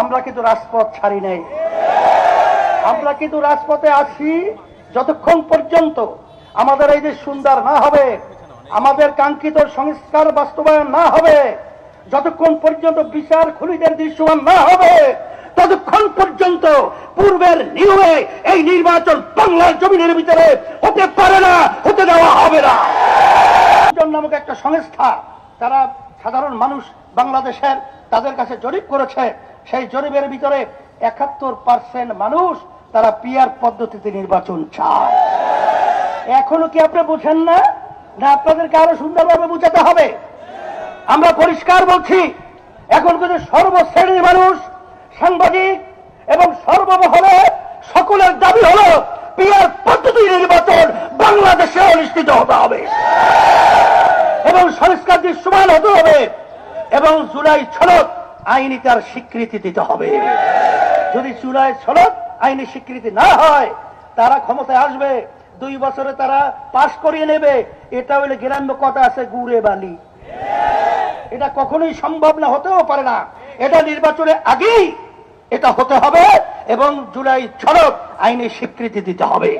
আমরা কিন্তু রাজপথ ছাড়ি নাই। আমরা কিন্তু রাজপথে আসি যতক্ষণ পর্যন্ত আমাদের এই যে সুন্দর না হবে, আমাদের কাঙ্ক্ষিত সংস্কার বাস্তবায়ন না হবে, যতক্ষণ পর্যন্ত বিচার খুলিদের দৃশ্যমান না হবে, ততক্ষণ পর্যন্ত পূর্বের নিয়মে এই নির্বাচন বাংলার জমিনের ভিতরে হতে পারে না, হতে দেওয়া হবে না। নামক একটা সংস্থা, তারা সাধারণ মানুষ বাংলাদেশের, তাদের কাছে জরিপ করেছে সেই জরিপের ভিতরে একাত্তর পার্সেন্ট মানুষ তারা পিয়ার পদ্ধতিতে নির্বাচন চায়। এখনও কি আপনি বুঝেন না? না, আপনাদেরকে আরও সুন্দরভাবে বুঝাতে হবে। আমরা পরিষ্কার বলছি, এখন কিন্তু সর্বশ্রেণীর মানুষ, সাংবাদিক এবং সর্বমহলে সকলের দাবি হলো পিয়ার পদ্ধতি নির্বাচন বাংলাদেশে অনুষ্ঠিত হতে হবে। এবং সংস্কার দৃশ্যমান হতে হবে। এবং জুলাই ছলক আইনি তার স্বীকৃতি দিতে হবে। যদি জুলাই ছলক আইনি স্বীকৃতি না হয়, তারা ক্ষমতায় আসবে, দুই বছরে তারা পাশ করিয়ে নেবে। এটা হইলে গ্রাম্য কথা আছে, গুড়ে বালি। এটা কখনোই সম্ভব না, হতেও পারে না। এটা নির্বাচনে আগেই এটা হতে হবে এবং জুলাই ছলক আইনে স্বীকৃতি দিতে হবে।